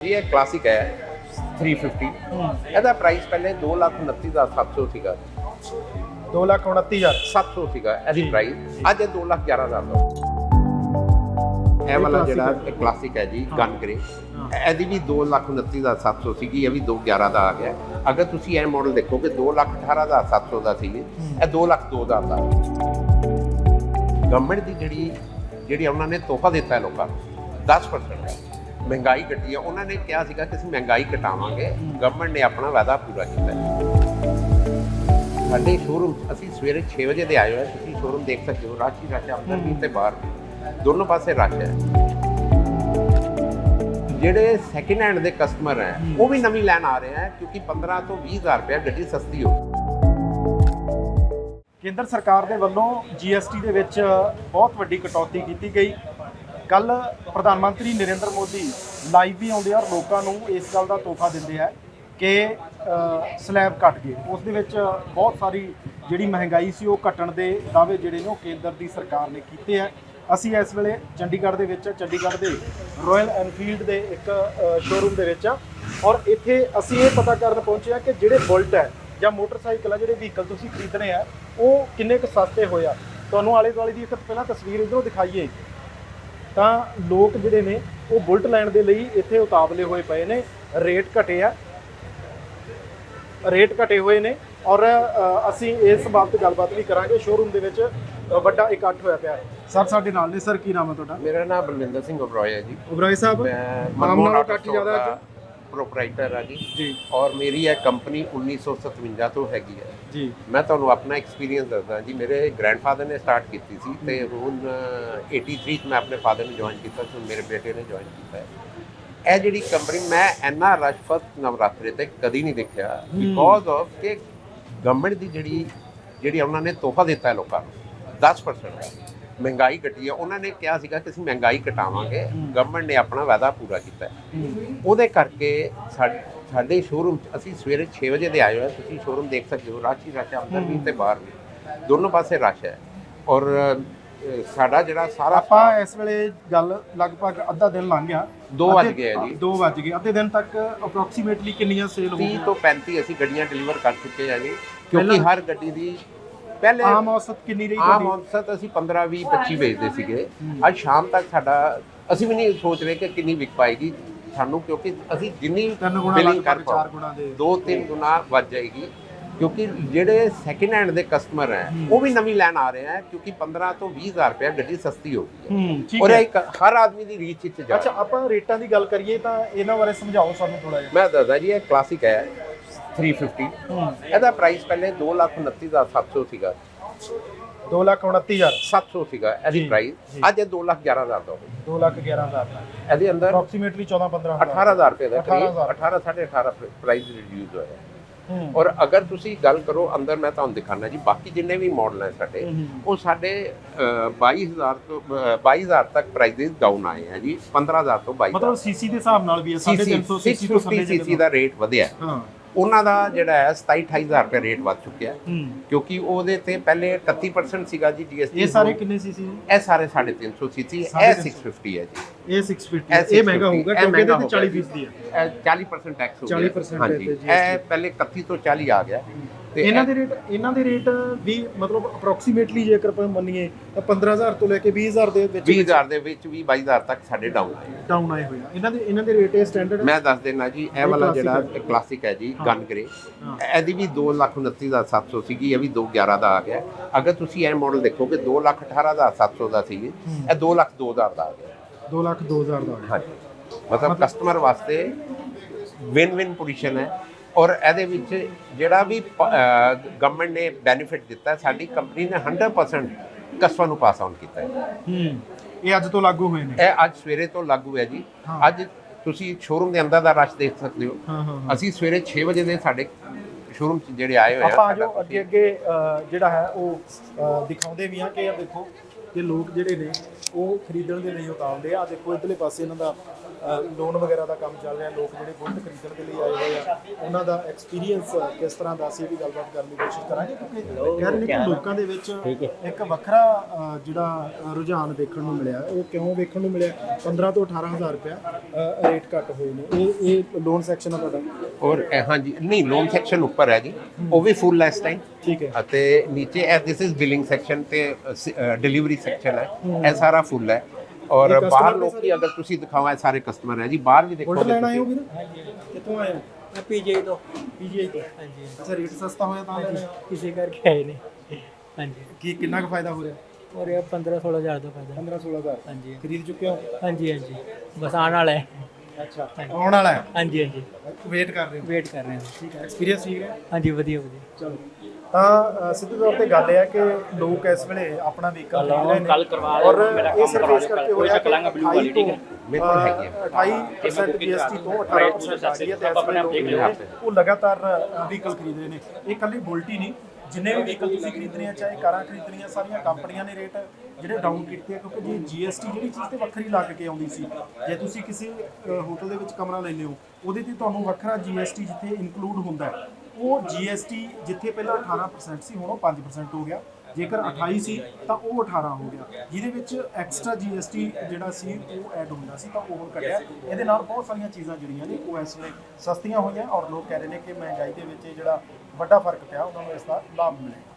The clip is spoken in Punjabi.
ਇਹ ਕਲਾਸਿਕ ਹੈ 350 ਇਹਦਾ ਪ੍ਰਾਈਸ ਪਹਿਲੇ 2,29,700 ਸੀਗਾ। 229000 700 ਸੀਗਾ ਇਹਦੀ ਪ੍ਰਾਈਸ ਅੱਜ ਇਹ 2,11,000 ਦਾ। ਇਹ ਵਾਲਾ ਜਿਹੜਾ ਕਲਾਸਿਕ ਹੈ ਜੀ। ਗਨ ਗ੍ਰੇ ਇਹਦੀ ਵੀ 2,29,700 ਸੀਗੀ ਇਹ ਵੀ 2,11 ਦਾ ਆ ਗਿਆ। ਅਗਰ ਤੁਸੀਂ ਇਹ ਮਾਡਲ ਦੇਖੋਗੇ 2,18,700 ਦਾ ਸੀ ਇਹ। 2,02,000 ਦਾ ਗਵਰਨਮੈਂਟ ਦੀ ਜਿਹੜੀ ਜਿਹੜੀ ਉਹਨਾਂ ਨੇ ਤੋਹਫਾ ਦਿੱਤਾ ਹੈ ਲੋਕਾਂ ਨੂੰ 10% ਹੈ। ਮਹਿੰਗਾਈ ਘਟੀ ਹੈ ਉਹਨਾਂ ਨੇ ਕਿਹਾ ਸੀਗਾ ਕਿ ਅਸੀਂ ਮਹਿੰਗਾਈ ਘਟਾਵਾਂਗੇ। ਗਵਰਨਮੈਂਟ ਨੇ ਆਪਣਾ ਵਾਅਦਾ ਪੂਰਾ ਕੀਤਾ ਸਾਡੇ ਸ਼ੋਰੂਮ ਅਸੀਂ ਸਵੇਰੇ 6 ਵਜੇ ਦੇ ਆਏ ਹੋਏ ਤੁਸੀਂ ਸ਼ੋਰੂਮ ਦੇਖ ਸਕਦੇ ਹੋ ਰਾਸ਼ੀ ਰਾਸ਼ਾ ਅੰਦਰ ਵੀ ਤੇ ਬਾਹਰ ਦੋਨੋਂ ਪਾਸੇ ਰਸ਼ ਹੈ। ਜਿਹੜੇ ਸੈਕਿੰਡ ਹੈਂਡ ਦੇ ਕਸਟਮਰ ਹੈ, ਉਹ ਵੀ ਨਵੀਂ ਲੈਣ ਆ ਰਹੇ ਹੈ, ਕਿਉਂਕਿ 15 ਤੋਂ 20000 ਰੁਪਏ ਗੱਡੀ ਸਸਤੀ ਹੋ ਕੇਂਦਰ ਸਰਕਾਰ ਦੇ ਵੱਲੋਂ ਜੀਐਸਟੀ ਦੇ ਵਿੱਚ ਬਹੁਤ ਵੱਡੀ ਕਟੌਤੀ ਕੀਤੀ ਗਈ। ਕੱਲ ਪ੍ਰਧਾਨ ਮੰਤਰੀ ਨਰਿੰਦਰ ਮੋਦੀ ਲਾਈਵ ਵੀ ਆਉਂਦੇ ਆ ਔਰ ਲੋਕਾਂ ਨੂੰ ਇਸ ਗੱਲ ਦਾ ਤੋਹਫਾ ਦਿੰਦੇ ਆ ਕਿ ਸਲੈਬ ਘਟ ਗਏ। ਉਸ ਦੇ ਵਿੱਚ ਬਹੁਤ ਸਾਰੀ ਜਿਹੜੀ ਮਹਿੰਗਾਈ ਸੀ ਉਹ ਘਟਣ ਦੇ ਦਾਅਵੇ ਜਿਹੜੇ ਨੇ ਉਹ ਕੇਂਦਰ ਦੀ ਸਰਕਾਰ ਨੇ ਕੀਤੇ ਆ। ਅਸੀਂ ਇਸ ਵੇਲੇ ਚੰਡੀਗੜ੍ਹ ਦੇ ਵਿੱਚ ਚੰਡੀਗੜ੍ਹ ਦੇ ਰਾਇਲ ਐਨਫੀਲਡ ਦੇ ਇੱਕ ਸ਼ੋਰੂਮ ਦੇ ਵਿੱਚ ਆ। ਔਰ ਇੱਥੇ ਅਸੀਂ ਇਹ ਪਤਾ ਕਰਨ ਪਹੁੰਚੇ ਆ ਕਿ ਜਿਹੜੇ ਬੁਲਟ ਹੈ ਜਾਂ ਮੋਟਰਸਾਈਕਲ ਆ, ਜਿਹੜੇ ਵਹੀਕਲ ਤੁਸੀਂ ਖਰੀਦਣੇ ਆ, ਉਹ ਕਿੰਨੇ ਕੁ ਸਸਤੇ ਹੋਏ ਆ। ਤੁਹਾਨੂੰ ਆਲੇ ਦੁਆਲੇ ਦੀ ਇੱਕ ਪਹਿਲਾਂ ਤਸਵੀਰ ਇਧਰੋਂ ਦਿਖਾਈਏ। ਤਾਂ ਲੋਕ ਜਿਹੜੇ ਨੇ ਉਹ ਬੁਲਟ ਲੈਣ ਦੇ ਲਈ ਇੱਥੇ ਉਤਾਵਲੇ ਹੋਏ ਪਏ ਨੇ। ਰੇਟ ਘਟੇ ਆ। ਰੇਟ ਘਟੇ ਹੋਏ ਨੇ ਔਰ ਅਸੀਂ ਇਸ ਬਾਬਤ ਗੱਲਬਾਤ ਵੀ ਕਰਾਂਗੇ। ਸ਼ੋਰੂਮ ਦੇ ਵਿੱਚ ਵੱਡਾ ਇਕੱਠ ਹੋਇਆ ਪਿਆ ਹੈ। ਸਰ ਸਾਡੇ ਨਾਲ ਨੇ। ਸਰ ਕੀ ਨਾਮ ਹੈ ਤੁਹਾਡਾ? ਮੇਰਾ ਨਾਮ ਬਲਵਿੰਦਰ ਸਿੰਘ ਉਬਰਾਏ ਹੈ ਜੀ। ਉਬਰਾਏ ਸਾਹਿਬ ਮੈਂ ਨਾਮ ਮਨਮੋਹਨ ਹੀ ਜ਼ਿਆਦਾ ਪ੍ਰੋਪਰਾਈਟਰ ਹਾਂ ਜੀ। ਜੀ। ਔਰ ਮੇਰੀ ਇਹ ਕੰਪਨੀ 1957 ਤੋਂ ਹੈਗੀ ਹੈ। ਜੀ। ਮੈਂ ਤੁਹਾਨੂੰ ਆਪਣਾ ਐਕਸਪੀਰੀਅੰਸ ਦੱਸਦਾ ਜੀ। ਮੇਰੇ ਗ੍ਰੈਂਡਫਾਦਰ ਨੇ ਸਟਾਰਟ ਕੀਤੀ ਸੀ ਤੇ ਹੁਣ ਅ, 83 ਚ ਮੈਂ ਆਪਣੇ ਫਾਦਰ ਨੂੰ ਜੁਆਇਨ ਕੀਤਾ ਸੀ। ਹੁਣ ਮੇਰੇ ਬੇਟੇ ਨੇ ਜੁਆਇਨ ਕੀਤਾ ਹੈ। ਇਹ ਜਿਹੜੀ ਕੰਪਨੀ ਮੈਂ ਇੰਨਾ ਰਸ਼ ਫਸਟ ਨਵਰਾਤਰੇ ਤੇ ਕਦੀ ਨਹੀਂ ਦੇਖਿਆ ਬਿਕੋਜ਼ ਆਫ ਕਿ ਗਵਰਨਮੈਂਟ ਦੀ ਜਿਹੜੀ ਜਿਹੜੀ ਉਹਨਾਂ ਨੇ ਤੋਹਫਾ ਦਿੱਤਾ ਲੋਕਾਂ ਨੂੰ 10% ਹੈ ਮਹਿੰਗਾਈ ਘਟੀ ਹੈ। ਉਹਨਾਂ ਨੇ ਕਿਹਾ ਸੀਗਾ ਕਿ ਅਸੀਂ ਮਹਿੰਗਾਈ ਘਟਾਵਾਂਗੇ। ਗਵਰਨਮੈਂਟ ਨੇ ਆਪਣਾ ਵਾਅਦਾ ਪੂਰਾ ਕੀਤਾ ਹੈ। ਉਹਦੇ ਕਰਕੇ ਸਾ- ਸਾਡੇ ਸ਼ੋਰੂਮ ਅਸੀਂ ਸਵੇਰੇ 6 ਵਜੇ ਦੇ ਆਏ ਹੋਏ ਹਾਂ। ਤੁਸੀਂ ਸ਼ੋਰੂਮ ਦੇਖ ਸਕਦੇ ਹੋ। ਰਾਸ਼ੀ ਰਸ਼ ਅੰਦਰ ਵੀ ਤੇ ਬਾਹਰ ਵੀ। ਦੋਨੋਂ ਪਾਸੇ ਰਸ਼ ਹੈ। ਔਰ ਸਾਡਾ ਜਿਹੜਾ ਸਾਰਾ ਆਪਾਂ ਇਸ ਵੇਲੇ ਗੱਲ ਲਗਭਗ ਅੱਧਾ ਦਿਨ ਲੰਘ ਗਿਆ। ਦੋ ਵੱਜ ਅੱਧੇ- ਗਏ ਆ ਜੀ। 2 ਵੱਜ ਗਏ। ਅੱਧੇ ਦਿਨ ਤੱਕ ਅਪਰੋਕਸੀਮੇਟਲੀ ਕਿੰਨੀਆਂ ਸੇਲ ਹੋ 30 ਗਈਆਂ? ਤੋਂ 35 ਅਸੀਂ ਗੱਡੀਆਂ ਡਿਲੀਵਰ ਕਰ ਚੁੱਕੇ ਹਾਂ ਜੀ। ਕਿਉਂਕਿ ਪਹਿਲਾਂ- ਹਰ ਗੱਡੀ ਦੀ ਪਹਿਲੇ ਆਮ ਔਸਤ ਕਿੰਨੀ ਰਹੀ ਆਮ ਤੁਹਾਡੀ? ਔਸਤ ਅਸੀਂ 15 20 25 ਵੇਚਦੇ ਸੀਗੇ। ਅੱਜ ਸ਼ਾਮ ਤੱਕ ਸਾਡਾ ਅਸੀਂ ਵੀ ਨਹੀਂ ਸੋਚ ਰਹੇ ਕਿ ਕਿੰਨੀ ਵਿਕ ਪਾਏਗੀ ਸਾਨੂੰ ਕਿਉਂਕਿ ਅਸੀਂ ਜਿੰਨੀ ਤਿੰਨ ਗੁਣਾ ਬਿਲਿੰਗ ਕਰ ਲਗਭਗ ਚਾਰ ਗੁਣਾ ਦੇ ਦੋ ਤਿੰਨ ਗੁਣਾ ਵੱਧ ਜਾਏਗੀ। ਕਿਉਂਕਿ ਜਿਹੜੇ ਸੈਕਿੰਡ ਹੈਂਡ ਦੇ ਕਸਟਮਰ ਹੈ ਉਹ ਵੀ ਨਵੀਂ ਲੈਣ ਆ ਰਹੇ ਹੈ ਕਿਉਂਕਿ 15 ਤੋਂ 20000 ਰੁਪਏ ਗੱਡੀ ਸਸਤੀ ਹੋ ਗਈ ਹੈ। ਹੂੰ ਠੀਕ ਔਰ ਹੈ। ਇੱਕ ਹਰ ਆਦਮੀ ਦੀ ਰੀਚ ਵਿੱਚ ਜਾ ਅੱਛਾ ਆਪਾਂ ਰੇਟਾਂ ਦੀ ਗੱਲ ਕਰੀਏ ਤਾਂ ਇਹਨਾਂ ਬਾਰੇ ਸਮਝਾਓ ਸਾਨੂੰ ਥੋੜਾ ਜਿਹਾ। ਮੈਂ ਦੱਸਦਾ ਜੀ ਇਹ ਕਲਾਸਿਕ ਹੈ। 350. ਹੂੰ। ਇਹਦਾ ਪ੍ਰਾਈਸ ਪਹਿਲੇ 2,29,700 ਸੀਗਾ। 229000 700 ਸੀਗਾ ਇਹਦੀ ਪ੍ਰਾਈਸ। ਅੱਜ ਇਹ 2,11,000 ਦਾ ਹੋ ਗਿਆ। 211000 ਇਹਦੇ ਅੰਦਰ ਅਪਰੋਕਸੀਮੇਟਲੀ 14 15000 18000 ਰੁਪਏ ਦਾ ਕਰੀਬ। 18,000 18 18.5 ਪ੍ਰਾਈਸ ਰਿਡਿਊਸ ਹੋਇਆ। ਔਰ ਅਗਰ ਤੁਸੀਂ ਗੱਲ ਕਰੋ ਅੰਦਰ ਮੈਂ ਤੁਹਾਨੂੰ ਦਿਖਾਣਾ ਜੀ ਬਾਕੀ ਜਿੰਨੇ ਵੀ ਮਾਡਲ ਹੈ ਸਾਡੇ। ਉਹ ਸਾਡੇ ਅ, 22000 ਤੋਂ ਅ, 22000 ਤੱਕ ਪ੍ਰਾਈਸਿਸ ਡਾਊਨ ਆਏ ਹੈ ਜੀ 15000 ਤੋਂ 22000 ਮਤਲਬ ਸੀਸੀ ਦੇ ਹਿਸਾਬ ਨਾਲ ਵੀ ਹੈ 350 ਸੀਸੀ ਤੋਂ 650 ਸੀਸੀ ਦਾ ਰੇਟ ਵਧਿਆ। ਹੈ। ਉਹਨਾਂ ਦਾ ਜਿਹੜਾ ਹੈ 27 28000 ਰੁਪਏ ਰੇਟ ਵੱਧ ਚੁੱਕਿਆ ਕਿਉਂਕਿ ਉਹਦੇ ਤੇ ਪਹਿਲੇ 31% ਸੀਗਾ ਜੀ GST ਇਹ ਸਾਰੇ ਕਿੰਨੇ ਸੀਸੀ ਇਹ ਸਾਰੇ 350 ਸੀਸੀ ਇਹ 350 650 ਹੈ ਜੀ। ਇਹ 650 ਇਹ ਮਹਿੰਗਾ ਹੋਊਗਾ ਕਿਉਂਕਿ ਇਹਦੇ ਤੇ 40 ਹੋਊਗਾ ਫੀਸ ਦੀ ਹੈ ਇਹ 40% ਟੈਕਸ ਹੋ ਗਿਆ। 40% ਹਾਂਜੀ। ਇਹ ਪਹਿਲੇ 31 ਤੋਂ 40 ਆ ਗਿਆ। ਤੇ ਇਹਨਾਂ ਦੇ ਰੇਟ ਇਹਨਾਂ ਦੇ ਰੇਟ ਵੀ ਮਤਲਬ ਅਪਰੋਕਸੀਮੇਟਲੀ ਜੇਕਰ ਆਪਾਂ ਮੰਨੀਏ ਤਾਂ 15000 ਤੋਂ ਲੈ ਕੇ 20000 ਦੇ ਵਿੱਚ 20000 ਦੇ ਵਿੱਚ ਵੀ 22000 ਤੱਕ ਸਾਡੇ ਡਾਊਨ ਆਏ ਡਾਊਨ ਆਏ ਹੋਏ ਆ। ਇਹਨਾਂ ਦੇ ਇਹਨਾਂ ਦੇ ਰੇਟ ਇਹ ਸਟੈਂਡਰਡ ਮੈਂ ਦੱਸ ਦੇਣਾ ਜੀ ਇਹ ਵਾਲਾ ਜਿਹੜਾ। ਕਲਾਸਿਕ ਹੈ। ਜੀ। Gun grey. ਇਹਦੀ ਵੀ 2,29,700 ਸੀਗੀ ਇਹ ਵੀ 2,11 ਦਾ ਆ ਗਿਆ। ਅਗਰ ਤੁਸੀਂ ਇਹ ਮਾਡਲ ਦੇਖੋਗੇ 2,18,700 ਦਾ ਸੀ ਇਹ। 2,02,000 ਦਾ ਆ ਗਿਆ। 2 ਲੱਖ 2000 ਦਾ ਆ ਗਿਆ। ਹਾਂਜੀ। ਮਤਲਬ ਕਸਟਮਰ ਵਾਸਤੇ ਵਿਨ ਵਿਨ ਪੋਜੀਸ਼ਨ ਹੈ। ਔਰ ਇਹਦੇ ਵਿੱਚ ਜਿਹੜਾ ਵੀ ਗਵਰਨਮੈਂਟ ਨੇ ਬੈਨੀਫਿਟ ਦਿੱਤਾ ਸਾਡੀ ਕੰਪਨੀ ਨੇ 100% ਕਸਟਮਰ ਨੂੰ ਪਾਸ ਆਨ ਕੀਤਾ ਹੈ। ਹੂੰ ਇਹ ਅੱਜ ਤੋਂ ਲਾਗੂ ਹੋਏ ਨੇ? ਇਹ ਅੱਜ ਸਵੇਰੇ ਤੋਂ ਲਾਗੂ ਹੈ ਜੀ। ਅੱਜ ਤੁਸੀਂ ਸ਼ੋਰੂਮ ਦੇ ਅੰਦਰ ਦਾ ਰਸ਼ ਦੇਖ ਸਕਦੇ ਹੋ। ਅਸੀਂ ਸਵੇਰੇ 6 ਵਜੇ ਦੇ ਸਾਡੇ ਸ਼ੋਰੂਮ 'ਚ ਜਿਹੜੇ ਆਏ ਹੋਏ ਆ ਆਪਾਂ ਜੋ ਅੱਗੇ ਅੱਗੇ ਜਿਹੜਾ ਹੈ ਉਹ ਦਿਖਾਉਂਦੇ ਵੀ ਆ ਕਿ ਇਹ ਦੇਖੋ ਕਿ ਲੋਕ ਜਿਹੜੇ ਨੇ ਉਹ ਖਰੀਦਣ ਦੇ ਲਈ ਉਤਾਵਲੇ ਆ। ਦੇਖੋ ਇਧਰਲੇ ਪਾਸੇ ਇਹਨਾਂ ਦਾ ਲੋਨ ਵਗੈਰਾ ਦਾ ਕੰਮ ਚੱਲ ਰਿਹਾ ਲੋਕ ਜਿਹੜੇ ਬੁਲਟ ਖਰੀਦਣ ਦੇ ਲਈ ਆਏ ਹੋਏ ਆ ਉਹਨਾਂ ਦਾ ਐਕਸਪੀਰੀਅੰਸ ਕਿਸ ਤਰ੍ਹਾਂ ਦਾ ਇਹ ਵੀ ਗੱਲਬਾਤ ਕਰਨ ਦੀ ਕੋਸ਼ਿਸ਼ ਕਰਾਂਗੇ? ਕਿਉਂਕਿ ਕਹਿ ਰਹੇ ਨੇ ਕਿ ਲੋਕਾਂ ਦੇ ਵਿੱਚ ਇੱਕ ਵੱਖਰਾ ਜਿਹੜਾ ਰੁਝਾਨ ਦੇਖਣ ਨੂੰ ਮਿਲਿਆ। ਉਹ ਕਿਉਂ ਵੇਖਣ ਨੂੰ ਮਿਲਿਆ? 15 ਤੋਂ 18000 ਰੁਪਇਆ ਅ, ਰੇਟ ਘੱਟ ਹੋਏ ਨੇ। ਇਹ ਇਹ ਲੋਨ ਸੈਕਸ਼ਨ ਆ ਤੁਹਾਡਾ? ਔਰ ਹਾਂਜੀ। ਨਹੀਂ ਲੋਨ ਸੈਕਸ਼ਨ ਉੱਪਰ ਹੈ ਜੀ। ਉਹ ਵੀ ਫੁੱਲ ਇਸ ਟਾਈਮ ਠੀਕ ਹੈ। ਅਤੇ ਨੀਚੇ ਇਹ ਦਿਸ ਇਜ਼ ਬਿਲਿੰਗ ਸੈਕਸ਼ਨ ਤੇ ਡਿਲੀਵਰੀ ਸੈਕਸ਼ਨ ਹੈ। ਇਹ ਸਾਰਾ ਫੁੱਲ ਹੈ। ਔਰ ਬਾਹਰ ਲੋਕੀ ਅਗਰ ਤੁਸੀਂ ਦਿਖਾਓ ਇਹ ਸਾਰੇ ਕਸਟਮਰ ਹੈ ਜੀ ਬਾਹਰ ਵੀ ਦੇਖੋ ਲੈਣ ਆਏ ਹੋ ਵੀਰ? ਕਿੱਥੋਂ ਆਏ ਹੋ? ਮੈਂ ਪੀਜੀ ਤੋਂ। ਪੀਜੀਆਈ ਤੋਂ? ਹਾਂਜੀ। ਅੱਛਾ ਰੇਟ ਸਸਤਾ ਹੋਇਆ ਤਾਂ ਕਿਸੇ ਕਰਕੇ ਆਏ ਨੇ ਹਾਂਜੀ। ਕੀ ਕਿੰਨਾ ਕੁ ਫਾਇਦਾ ਹੋ ਰਿਹਾ? ਔਰ ਇਹ 15 16000 ਦਾ ਫਾਇਦਾ। 15 16000 ਹਾਂਜੀ। ਖਰੀਦ ਚੁੱਕੇ ਹੋ? ਹਾਂਜੀ ਹਾਂਜੀ। ਬਸ ਆਉਣ ਵਾਲਾ ਹੈ। ਅੱਛਾ। ਆਉਣ ਵਾਲਾ ਹੈ? ਹਾਂਜੀ ਹਾਂਜੀ। ਵੇਟ ਕਰ ਰਹੇ ਹੋ? ਵੇਟ ਕਰ ਰਹੇ ਹਾਂ। ਠੀਕ ਹੈ। ਐਕਸਪੀਰੀਅੰਸ ਠੀਕ ਹੈ? ਹਾਂਜੀ ਵਧੀਆ ਵਧੀਆ। ਚਲੋ। ਤਾਂ ਅ, ਸਿੱਧੇ ਤੌਰ ਤੇ ਗੱਲ ਇਹ ਹੈ ਕਿ ਲੋਕ ਇਸ ਵੇਲੇ ਆਪਣਾ ਵਹੀਕਲ ਖਰੀਦ ਰਹੇ ਨੇ। ਕੱਲ ਕਰਵਾ ਔਰ ਦਿਓ, ਮੇਰਾ ਇਹ ਕੰਮ ਸਿਰਫ ਕਰਵਾ ਇਸ ਦਿਓ, ਕਰਕੇ ਕੋਈ ਹੋਇਆ ਚੱਕ ਲਾਂਗਾ blue ਵਾਲੀ, ਠੀਕ ਹੈ? ਮੇਰੇ ਕੋਲ ਹੈਗੀ ਹੈ। 28% GST ਤੋਂ 18% ਆ ਗਈ ਹੈ ਤੇ ਇਸ ਵੇਲੇ ਲੋਕ ਆ, ਉਹ ਲਗਾਤਾਰ ਵਹੀਕਲ ਖਰੀਦ ਰਹੇ ਨੇ। ਇਹ ਕੱਲੀ ਬੁਲਟ ਹੀ ਨਹੀਂ ਜਿੰਨੇ ਵੀ ਵਹੀਕਲ ਤੁਸੀਂ ਖਰੀਦਣੇ ਆ ਚਾਹੇ ਕਾਰਾਂ ਖਰੀਦਣੀਆਂ, ਸਾਰੀਆਂ ਕੰਪਨੀਆਂ ਨੇ ਰੇਟ ਜਿਹੜੇ ਡਾਊਨ ਕੀਤੇ ਆ, ਕਿਉਂਕਿ ਜੇ GST ਜਿਹੜੀ ਚੀਜ਼ ਤੇ ਵੱਖਰੀ ਲੱਗ ਕੇ ਆਉਂਦੀ ਸੀ, ਜੇ ਤੁਸੀਂ ਕਿਸੇ ਹੋਟਲ ਦੇ ਵਿੱਚ ਕਮਰਾ ਲੈਂਦੇ ਹੋ, ਉਹਦੇ ਤੇ ਤੁਹਾਨੂੰ ਵੱਖਰਾ GST ਜਿੱਥੇ ਇਨਕਲੂਡ ਹੁੰਦਾ ਹੈ, ਉਹ GST ਜਿੱਥੇ ਪਹਿਲਾਂ 18% ਸੀ, ਹੁਣ ਉਹ 5% ਹੋ ਗਿਆ, ਜੇਕਰ 28 ਸੀ, ਤਾਂ ਉਹ 18 ਹੋ ਗਿਆ, ਜਿਹਦੇ ਵਿੱਚ ਐਕਸਟਰਾ GST ਜਿਹੜਾ ਸੀ, ਉਹ ਐਡ ਹੁੰਦਾ ਸੀ, ਤਾਂ ਉਹ ਹੁਣ ਕੱਢਿਆ ਇਹਦੇ ਨਾਲ ਬਹੁਤ ਸਾਰੀਆਂ ਚੀਜ਼ਾਂ ਜਿਹੜੀਆਂ ਨੇ, ਉਹ ਇਸ ਵੇਲੇ ਸਸਤੀਆਂ ਹੋਈਆਂ ਔਰ ਲੋਕ ਕਹਿ ਰਹੇ ਨੇ ਕਿ ਮਹਿੰਗਾਈ ਦੇ ਵਿੱਚ ਇਹ ਜਿਹੜਾ ਵੱਡਾ ਫ਼ਰਕ ਪਿਆ ਉਹਨਾਂ ਨੂੰ ਇਸ ਦਾ ਲਾਭ ਮਿਲੇਗਾ।